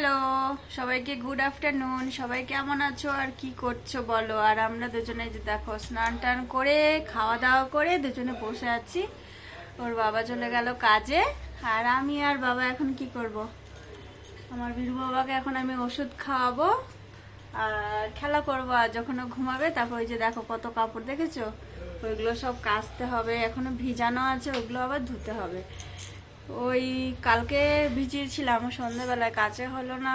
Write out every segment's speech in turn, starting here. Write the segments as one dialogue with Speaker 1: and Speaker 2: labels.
Speaker 1: Hello, সবাইকে good afternoon সবাই কেমন আছো আর কি করছ বলো? আর আমরা দুজনে যে দেখো, স্নান টান করে খাওয়া দাওয়া করে দুজনে বসে আছি। ওর বাবা চলে গেল কাজে। আর আমি আর বাবা এখন কি করব? আমার বীর বাবাকে এখন আমি ওষুধ খাওয়াবো আর খেলা করব। আর যখন ঘুমাবে, তারপর ওই যে দেখো কত কাপড় দেখেছ? ওইগুলো সব কাচতে হবে। এখনও ভিজানো আছে, ওগুলো আবার ধুতে হবে। ওই কালকে ভিজিয়েছিলাম সন্ধ্যাবেলায় কাছে হলো না,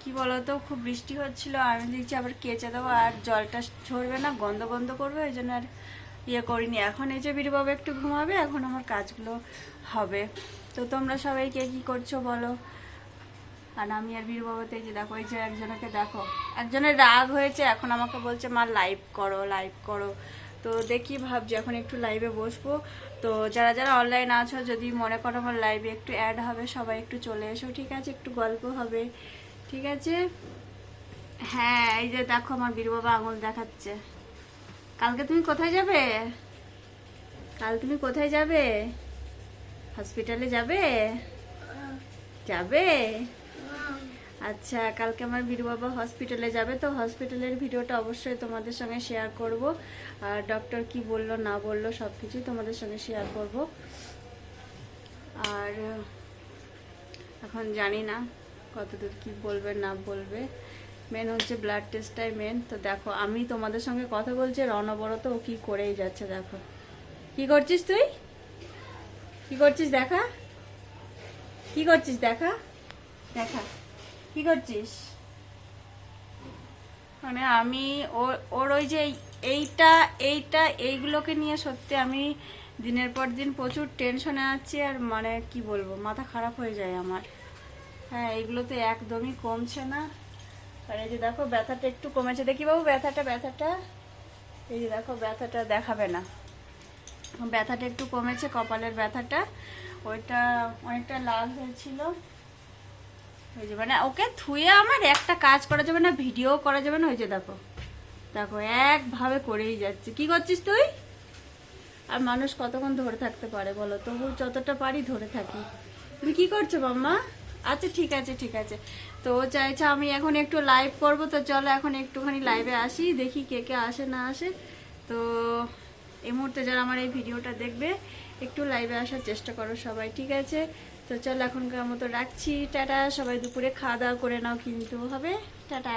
Speaker 1: কি বলতো, খুব বৃষ্টি হচ্ছিল, আমি দেখছি আবার কেচে দেবো, আর জলটা ঝরবে না, গন্ধ গন্ধ করবে, ওই জন্য আর ইয়ে করিনি। এখন এই যে বীরবাবু একটু ঘুমাবে, এখন আমার কাজগুলো হবে। তো তোমরা সবাই কে কী করছ বলো? আর আমি আর বীরবাবুতে যে দেখো, এই যে একজনকে দেখো। একজনের রাগ হয়েছে, এখন আমাকে বলছে, মা লাইভ করো লাইভ করো। তো দেখি ভাবছি, এখন একটু লাইভে বসবো। তো যারা যারা অনলাইন আছো, যদি মনে করো আমার লাইভে একটু অ্যাড হবে, সবাই একটু চলে এসো, ঠিক আছে? একটু গল্প হবে, ঠিক আছে? হ্যাঁ এই যে দেখো আমার বীরবাবা আঙুল দেখাচ্ছে। কালকে তুমি কোথায় যাবে? কাল তুমি কোথায় যাবে? হসপিটালে যাবে? যাবে? আচ্ছা কালকে আমার বীর বাবা হসপিটালে যাবে, তো হসপিটালের ভিডিওটা অবশ্যই তোমাদের সঙ্গে শেয়ার করব। আর ডক্টর কি বলল, না বলল সব কিছুই তোমাদের সঙ্গে শেয়ার করব। আর, এখন জানি না কতদূর কি বলবে, না বলবে। মেন হচ্ছে ব্লাড টেস্টটাই মেন তো দেখো, আমি তোমাদের সঙ্গে কথা বলছি, আর অনবরত ও কি করেই যাচ্ছে, দেখো। কি করছিস তুই? কি করছিস, দেখা? কি করছিস, দেখা? দেখা। কি করছিস? মানে আমি ওর ওই যে এই- এইটা এইটা, এইগুলোকে নিয়ে সত্যি আমি দিনের পর দিন প্রচুর টেনশনে আছি আর মানে কি বলব, মাথা খারাপ হয়ে যায় আমার। হ্যাঁ এইগুলো তো একদমই কমছে না। আর এই যে দেখো, ব্যথাটা একটু কমেছে। দেখি বাবু, ব্যথাটা ব্যথাটা। এই যে দেখো, ব্যথাটা দেখাবে না। ব্যথাটা একটু কমেছে, কপালের ব্যথাটা। ওইটা অনেকটা লাল হয়েছিল। ওই যে মানে ওকে থুয়ে আমার একটা কাজ করা যাবে না, ভিডিও করা যাবে না, ওই যে দেখো। দেখো, একভাবে করেই যাচ্ছে। কি করছিস তুই? আর মানুষ কতক্ষণ ধরে থাকতে পারে বলো তবু যতটা পারি ধরে থাকি। তুমি কি করছ, মাম্মা? আচ্ছা ঠিক আছে ঠিক আছে। তো ও চাইছে আমি এখন একটু লাইভ করব, তো চলো এখন একটুখানি লাইভে আসি, দেখি কে কে আসে, না আসে। তো এই মুহূর্তে যারা আমার এই ভিডিওটা দেখবে, একটু লাইভে আসার চেষ্টা করো সবাই, ঠিক আছে? তো চলো এখনকার মতো রাখছি, টাটা। সবাই দুপুরে খাওয়া দাওয়া করে নাও কিন্তু, হবে? টাটা।